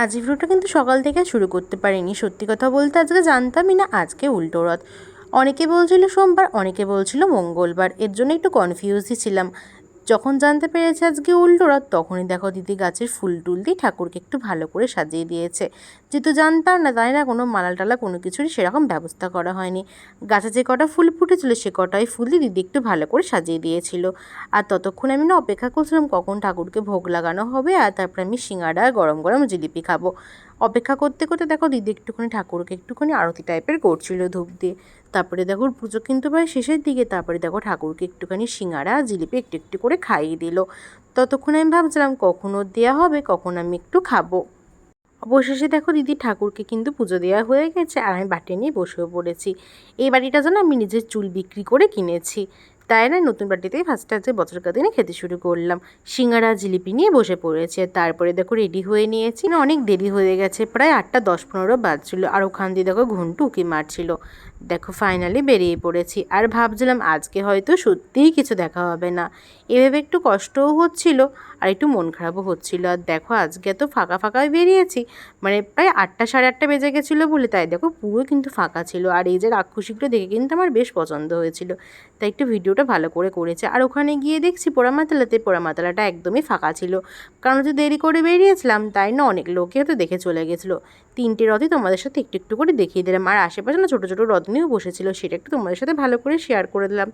আজ ভিডিওটা কিন্তু সকাল থেকে শুরু করতে পারিনি। সত্যি কথা বলতে আজকে জানতামই না আজকে উল্টো রথ। অনেকে বলছিল সোমবার, অনেকে বলছিল মঙ্গলবার। এর জন্য একটু কনফিউজই ছিলাম। যখন জানতে পেরেছে আজকে উল্টো রথ তখনই দেখো দিদি গাছের ফুল টুল দিয়ে ঠাকুরকে একটু ভালো করে সাজিয়ে দিয়েছে। যেহেতু জানতাম না, তাই না? কোনো মালা টালা কোনো কিছুরই সেরকম ব্যবস্থা করা হয়নি। গাছে যে কটা ফুল ফুটেছিল, সে কটাই ফুল দিয়ে দিদি একটু ভালো করে সাজিয়ে দিয়েছিল। আর ততক্ষণ আমি না অপেক্ষা করছিলাম কখন ঠাকুরকে ভোগ লাগানো হবে, আর তারপরে আমি সিঙ্গাড়া গরম গরম জিলিপি খাব। অপেক্ষা করতে করতে দেখো দিদি একটুখানি ঠাকুরকে একটুখানি আরতি টাইপের করছিল ধূপ দিয়ে। তারপরে দেখো পুজো কিন্তু প্রায় শেষের দিকে, তারপরে দেখো ঠাকুরকে একটুখানি সিঙ্গারা, জিলিপি একটু একটু করে খাইয়ে দিল। ততক্ষণ আমি ভাবছিলাম কখন ওর দেওয়া হবে, কখন আমি একটু খাব। অবশেষে দেখো দিদি ঠাকুরকে কিন্তু পুজো দেওয়া হয়ে গেছে আর আমি বাটি নিয়ে বসেও পড়েছি। এই বাড়িটা যেন আমি নিজের চুল বিক্রি করে কিনেছি। তাই না? নতুন বাটিতেই ফার্স্ট আজকে বছরকার দিনে খেতে শুরু করলাম। সিঙ্গারা, জিলিপি নিয়ে বসে পড়েছে। তারপরে দেখো রেডি হয়ে নিয়েছি। না, অনেক দেরি হয়ে গেছে। প্রায় আটটা দশ পনেরো বাজছিল। আর ওখান দিয়ে দেখো ঘন্টু উকি মারছিল। দেখো ফাইনালি বেরিয়ে পড়েছি। আর ভাবছিলাম আজকে হয়তো সত্যিই কিছু দেখা হবে না। এভাবে একটু কষ্টও হচ্ছিল আর একটু মন খারাপও হচ্ছিল। আর দেখো আজকে এত ফাঁকা ফাঁকায় বেরিয়েছি। মানে প্রায় আটটা সাড়ে আটটা বেজে গেছিল বলে তাই দেখো পুরো কিন্তু ফাঁকা ছিল। আর এই যে রাক্ষসীগুলো দেখে কিন্তু আমার বেশ পছন্দ হয়েছিল। তাই একটু ভিডিওটা ভালো করে করেছে। আর ওখানে গিয়ে দেখছি পোড়ামাতালাতে পোড়ামাতালাটা একদমই ফাঁকা ছিল। কারণ যে দেরি করে বেরিয়েছিলাম, তাই না অনেক লোকে হয়তো দেখে চলে গেছিল। তিনটে রথই তোমাদের সাথে একটু একটু করে দেখিয়ে দিলাম। আর আশেপাশে না ছোটো ছোটো রথ নিয়েও বসেছিল, সেটা একটু তোমাদের সাথে ভালো করে শেয়ার করে দিলাম।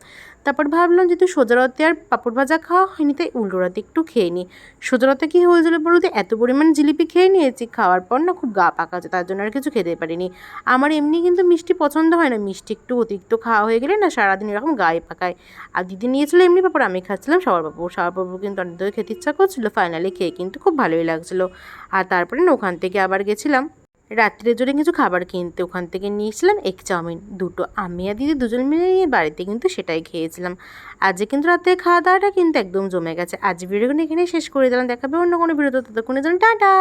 তারপর ভাবলাম যেহেতু সোজা রথে আর পাঁপড় ভাজা খাওয়া হয়নি, তাই উল্টো রথে একটু খেয়ে নিই। সোজা রথে কী হয়েছিল বলতে এত পরিমাণ জিলিপি খেয়ে নিয়েছি, খাওয়ার পর না খুব গা পাকাচ্ছে তার জন্য আর কিছু খেতে পারিনি। আমার এমনি কিন্তু মিষ্টি পছন্দ হয় না, মিষ্টি একটু অতিরিক্ত খাওয়া হয়ে গেলে না সারাদিন এরকম গায়ে পাকায়। আর দিদি নিয়েছিল এমনি পাপড়, আমি খাচ্ছিলাম সবার পাপড়। সবার পাপড় কিন্তু অনেক ধরে খেতে ইচ্ছা করছিল ফাইনালি খেয়ে কিন্তু খুব ভালোই লাগছিল। আর তারপরে না, ওখান থেকে আবার গেছিলাম, রাত্রের জন্য কিছু খাবার কিনতে। ওখান থেকে নিয়েছিলাম এক চাউমিন, দুটো। আমি আর দিদি দুজন মিলে নিয়ে বাড়িতে কিন্তু সেটাই খেয়েছিলাম। আজকে কিন্তু রাতে খাওয়া দাওয়াটা কিন্তু একদম জমে গেছে। আজ ভিডিওগুলো এখানে শেষ করে দিলাম। দেখাবে অন্য কোনো ভিডিওতে ততক্ষণে যেন টাটা!